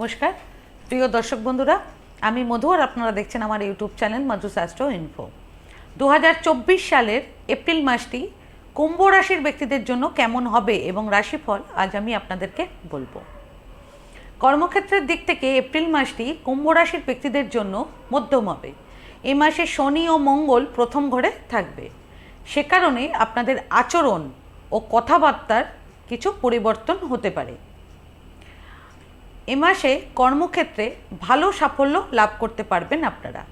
নমস্কার। প্রিয় দর্শক বন্ধুরা, আমি মধু আর আপনারা দেখছেন আমার ইউটিউব চ্যানেল মধু শাস্ত্র ইনফো। দু হাজার চব্বিশ সালের এপ্রিল মাসটি কুম্ভ রাশির ব্যক্তিদের জন্য কেমন হবে এবং রাশিফল, আজ আমি আপনাদেরকে বলব। কর্মক্ষেত্রের দিক থেকে এপ্রিল মাসটি কুম্ভ রাশির ব্যক্তিদের জন্য মধ্যম হবে। এ মাসে শনি ও মঙ্গল প্রথম ঘরে থাকবে। সে কারণে আপনাদের আচরণ ও কথাবার্তার কিছু পরিবর্তন হতে পারে। এ মাসে কর্মক্ষেত্রে ভালো সাফল্য লাভ করতে পারবেন আপনারা।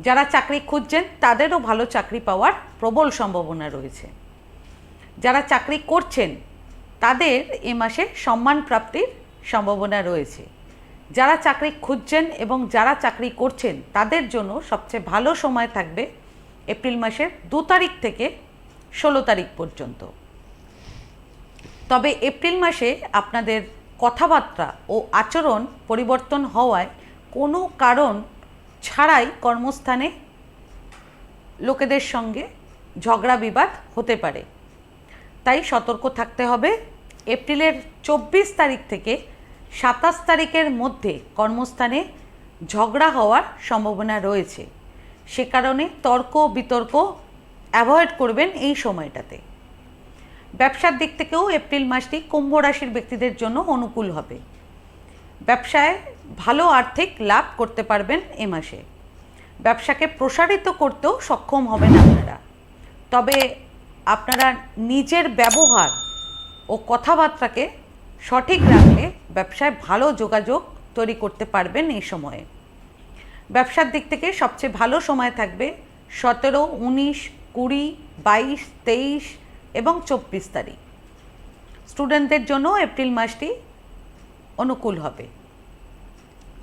যারা চাকরি খুঁজছেন, তাদেরও ভালো চাকরি পাওয়ার প্রবল সম্ভাবনা রয়েছে। যারা চাকরি করছেন, তাদের এ মাসে সম্মান প্রাপ্তির সম্ভাবনা রয়েছে। যারা চাকরি খুঁজছেন এবং যারা চাকরি করছেন, তাদের জন্য সবচেয়ে ভালো সময় থাকবে এপ্রিল মাসের দু তারিখ থেকে ষোলো তারিখ পর্যন্ত। তবে এপ্রিল মাসে আপনাদের কথাবার্তা ও আচরণ পরিবর্তন হওয়ায় কোনো কারণ ছাড়াই কর্মস্থানে লোকেদের সঙ্গে ঝগড়া বিবাদ হতে পারে। তাই সতর্ক থাকতে হবে। এপ্রিলের চব্বিশ তারিখ থেকে সাতাশ তারিখের মধ্যে কর্মস্থানে ঝগড়া হওয়ার সম্ভাবনা রয়েছে। সে কারণে তর্ক বিতর্ক অ্যাভয়েড করবেন এই সময়টাতে। ব্যবসার দিক থেকেও এপ্রিল মাসটি কুম্ভ রাশির ব্যক্তিদের জন্য অনুকূল হবে। ব্যবসায় ভালো আর্থিক লাভ করতে পারবেন এ মাসে। ব্যবসাকে প্রসারিত করতেও সক্ষম হবেন আপনারা। তবে আপনারা নিজের ব্যবহার ও কথাবার্তাকে সঠিক রাখলে ব্যবসায় ভালো যোগাযোগ তৈরি করতে পারবেন এই সময়ে। ব্যবসার দিক থেকে সবচেয়ে ভালো সময় থাকবে সতেরো, উনিশ, কুড়ি, বাইশ, তেইশ এবং চব্বিশ তারিখ। স্টুডেন্টদের জন্য এপ্রিল মাসটি অনুকূল হবে।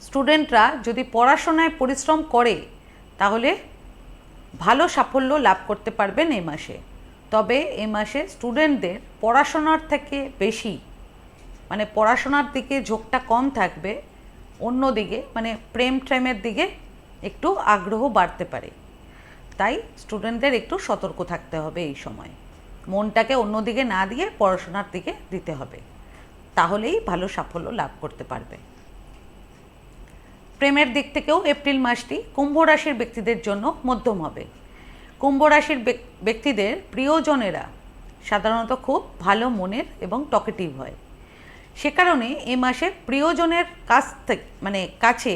স্টুডেন্টরা যদি পড়াশোনায় পরিশ্রম করে, তাহলে ভালো সাফল্য লাভ করতে পারবেন এই মাসে। তবে এ মাসে স্টুডেন্টদের পড়াশোনার থেকে বেশি মানে পড়াশোনার দিকে ঝোঁকটা কম থাকবে, অন্যদিকে মানে প্রেম ট্রেমের দিকে একটু আগ্রহ বাড়তে পারে। তাই স্টুডেন্টদের একটু সতর্ক থাকতে হবে এই সময়। মনটাকে অন্যদিকে না দিয়ে পড়াশোনার দিকে দিতে হবে। তাহলেই ভালো সাফল্য লাভ করতে পারবে। প্রেমের দিক থেকেও এপ্রিল মাসটি কুম্ভ রাশির ব্যক্তিদের জন্য মধ্যম হবে। কুম্ভ রাশির ব্যক্তিদের প্রিয়জনেরা সাধারণত খুব ভালো মনের এবং টকেটিভ হয়। সে কারণে এ মাসে প্রিয়জনের কাছ থেকে মানে কাছে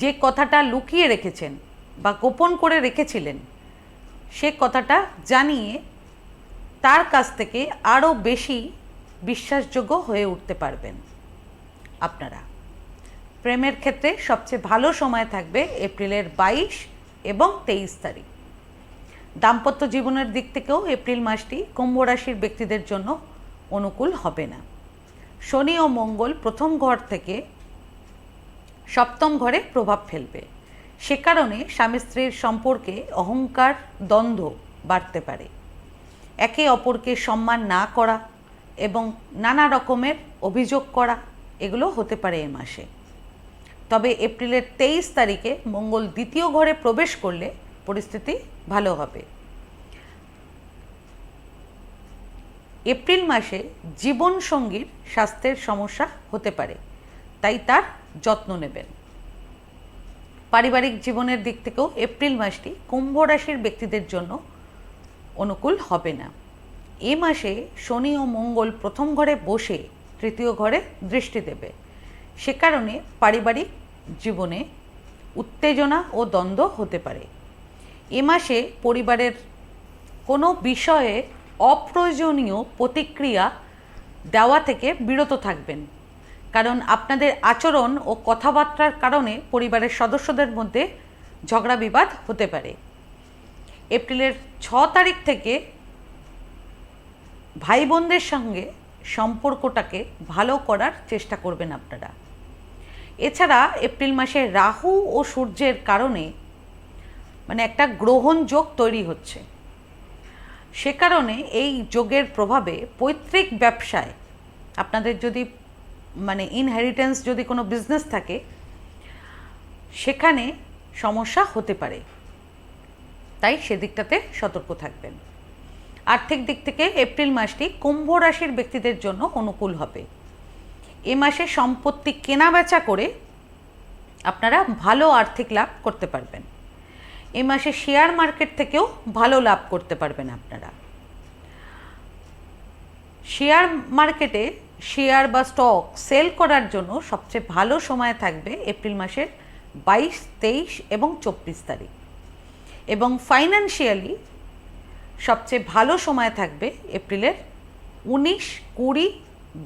যে কথাটা লুকিয়ে রেখেছেন বা গোপন করে রেখেছিলেন, সে কথাটা জানিয়ে তার কাছ থেকে আরও বেশি বিশ্বাসযোগ্য হয়ে উঠতে পারবেন। আপনারা। প্রেমের ক্ষেত্রে সবচেয়ে ভালো সময় থাকবে এপ্রিলের বাইশ এবং তেইশ তারিখ। দাম্পত্য জীবনের দিক থেকেও এপ্রিল মাসটি কুম্ভ রাশির ব্যক্তিদের জন্য অনুকূল হবে না। শনি ও মঙ্গল প্রথম ঘর থেকে সপ্তম ঘরে প্রভাব ফেলবে। সে কারণে স্বামী স্ত্রীর সম্পর্কে অহংকার, দ্বন্দ্ব বাড়তে পারে। একে অপরকে সম্মান না করা এবং নানা রকমের অভিযোগ করা, এগুলো হতে পারে এ মাসে। তবে এপ্রিলের তেইশ তারিখে মঙ্গল দ্বিতীয় ঘরে প্রবেশ করলে পরিস্থিতি ভালো হবে। এপ্রিল মাসে জীবনসঙ্গীর স্বাস্থ্যের সমস্যা হতে পারে, তাই তার যত্ন নেবেন। পারিবারিক জীবনের দিক থেকেও এপ্রিল মাসটি কুম্ভ রাশির ব্যক্তিদের জন্য অনুকূল হবে না। এ মাসে শনি ও মঙ্গল প্রথম ঘরে বসে তৃতীয় ঘরে দৃষ্টি দেবে। সে কারণে পারিবারিক জীবনে উত্তেজনা ও দ্বন্দ্ব হতে পারে। এ মাসে পরিবারের কোনো বিষয়ে অপ্রয়োজনীয় প্রতিক্রিয়া দেওয়া থেকে বিরত থাকবেন। কারণ আপনাদের আচরণ ও কথাবার্তার কারণে পরিবারের সদস্যদের মধ্যে ঝগড়া বিবাদ হতে পারে। এপ্রিলের ছ তারিখ থেকে ভাই বোনদের সঙ্গে সম্পর্কটাকে ভালো করার চেষ্টা করবেন আপনারা। এছাড়া এপ্রিল মাসে রাহু ও সূর্যের কারণে মানে একটা গ্রহণ যোগ তৈরি হচ্ছে। সে কারণে এই যোগের প্রভাবে পৈতৃক ব্যবসায় আপনাদের যদি মানে ইনহেরিটেন্স যদি কোনো বিজনেস থাকে, সেখানে সমস্যা হতে পারে। তাই সেদিকটাতে সতর্ক থাকবেন। আর্থিক দিক থেকে এপ্রিল মাসটি কুম্ভ রাশির ব্যক্তিদের জন্য অনুকূল হবে। এ মাসে সম্পত্তি কেনা বেচা করে আপনারা ভালো আর্থিক লাভ করতে পারবেন। এ মাসে শেয়ার মার্কেট থেকেও ভালো লাভ করতে পারবেন আপনারা। শেয়ার মার্কেটে শেয়ার বা স্টক সেল করার জন্য সবচেয়ে ভালো সময় থাকবে এপ্রিল মাসের বাইশ, তেইশ এবং চব্বিশ তারিখ। এবং ফাইন্যান্সিয়ালি সবচেয়ে ভালো সময় থাকবে এপ্রিলের উনিশ, কুড়ি,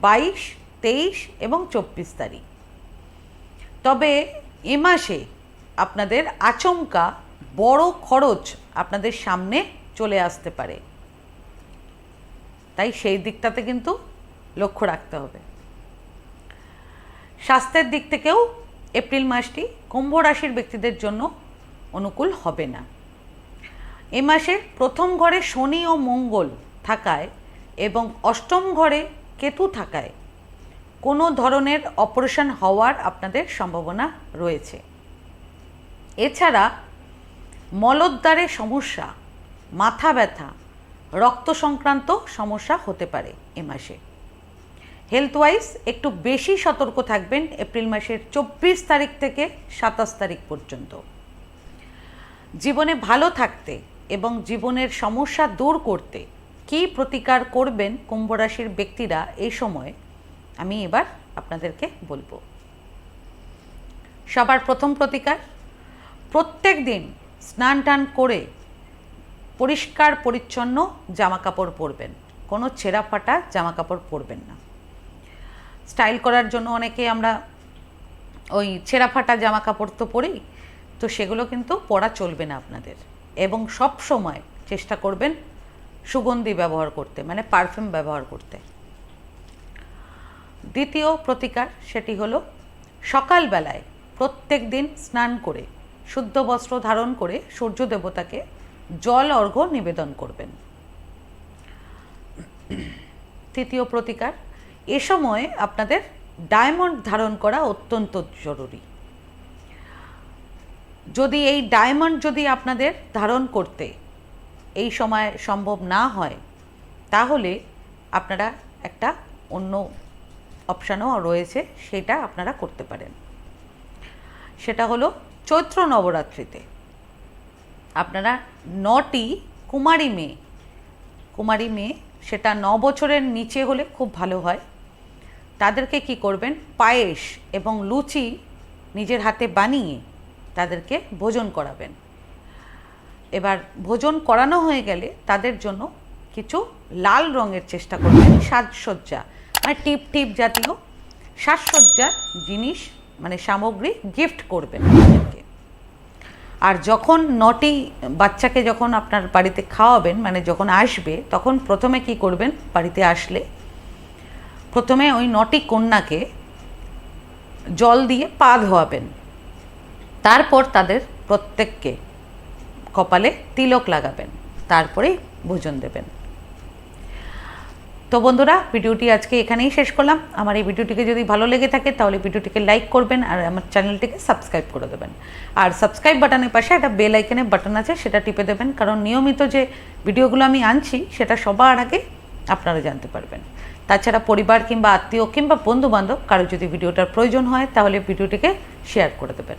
বাইশ, তেইশ এবং চব্বিশ তারিখ। তবে এ মাসে আপনাদের আচমকা বড় খরচ আপনাদের সামনে চলে আসতে পারে। তাই সেই দিকটাতে কিন্তু লক্ষ্য রাখতে হবে। স্বাস্থ্যের দিক থেকেও এপ্রিল মাসটি কুম্ভ রাশির ব্যক্তিদের জন্য অনুকূল হবে না। এ মাসে প্রথম ঘরে শনি ও মঙ্গল থাকায় এবং অষ্টম ঘরে কেতু থাকায় কোনো ধরনের অপারেশন হওয়ার আপনাদের সম্ভাবনা রয়েছে। এছাড়া মলদ্বারে সমস্যা, মাথা ব্যথা, রক্ত সংক্রান্ত সমস্যা হতে পারে এ মাসে। হেলথ ওয়াইজ একটু বেশি সতর্ক থাকবেন এপ্রিল মাসের চব্বিশ তারিখ থেকে সাতাশ তারিখ পর্যন্ত। জীবনে ভালো থাকতে এবং জীবনের সমস্যা দূর করতে কী প্রতিকার করবেন কুম্ভ রাশির ব্যক্তিরা এই সময়, আমি এবার আপনাদেরকে বলব। সবার প্রথম প্রতিকার, প্রত্যেক দিন স্নান টান করে পরিষ্কার পরিচ্ছন্ন জামা কাপড় পরবেন। কোনো ছেঁড়া ফাটা জামা কাপড় পরবেন না। স্টাইল করার জন্য অনেকে আমরা ওই ছেঁড়া ফাটা জামা কাপড় তো পরি, তো সেগুলো কিন্তু পরা চলবে না আপনাদের। এবং সব সময় চেষ্টা করবেন সুগন্ধি ব্যবহার করতে মানে পারফিউম ব্যবহার করতে। দ্বিতীয় প্রতিকার সেটি হলো সকালবেলায় প্রত্যেক দিন স্নান করে, শুদ্ধ বস্ত্র ধারণ করে সূর্য দেবতাকে জল অর্ঘ্য নিবেদন করবেন। তৃতীয় প্রতিকার, এ সময় আপনাদের ডায়মন্ড ধারণ করা অত্যন্ত জরুরি। যদি এই ডায়মন্ড যদি আপনাদের ধারণ করতে এই সময় সম্ভব না হয়, তাহলে আপনারা একটা অন্য অপশানও রয়েছে, সেটা আপনারা করতে পারেন। সেটা হলো চৈত্র নবরাত্রিতে। আপনারা নটি কুমারী মেয়ে কুমারী মেয়ে সেটা ন বছরের নিচে হলে খুব ভালো হয়। তাদেরকে কি করবেন? পায়েস এবং লুচি নিজের হাতে বানিয়ে তাদেরকে ভোজন করাবেন। এবার ভোজন করানো হয়ে গেলে তাদের জন্য কিছু লাল রঙের চেষ্টা করবেন, সাজসজ্জা। মানে টিপ টিপ জাতীয় সাজসজ্জার জিনিস মানে সামগ্রী গিফট করবেন তাদেরকে। আর যখন নটি বাচ্চাকে যখন আপনার বাড়িতে খাওয়াবেন মানে যখন আসবে, তখন প্রথমে কি করবেন, বাড়িতে আসলে প্রথমে ওই নটি কন্যাকে জল দিয়ে পা ধোয়াবেন। তারপর তাদের প্রত্যেককে কপালে তিলক লাগাবেন তারপরেই ভোজন দেবেন। তো বন্ধুরা, ভিডিওটি আজকে এখানেই শেষ করলাম। আমার এই ভিডিওটিকে যদি ভালো লেগে থাকে, তাহলে ভিডিওটিকে লাইক করবেন আর আমার চ্যানেলটিকে সাবস্ক্রাইব করে দেবেন। আর সাবস্ক্রাইব বাটনের পাশে একটা বেল আইকনের বাটন আছে, সেটা টিপে দেবেন। কারণ নিয়মিত যে ভিডিওগুলো আমি আনছি, সেটা সবার আগে আপনারা জানতে পারবেন। তাছাড়া পরিবার কিংবা আত্মীয় কিংবা বন্ধু বান্ধব কারও যদি ভিডিওটার প্রয়োজন হয়, তাহলে ভিডিওটিকে শেয়ার করে দেবেন।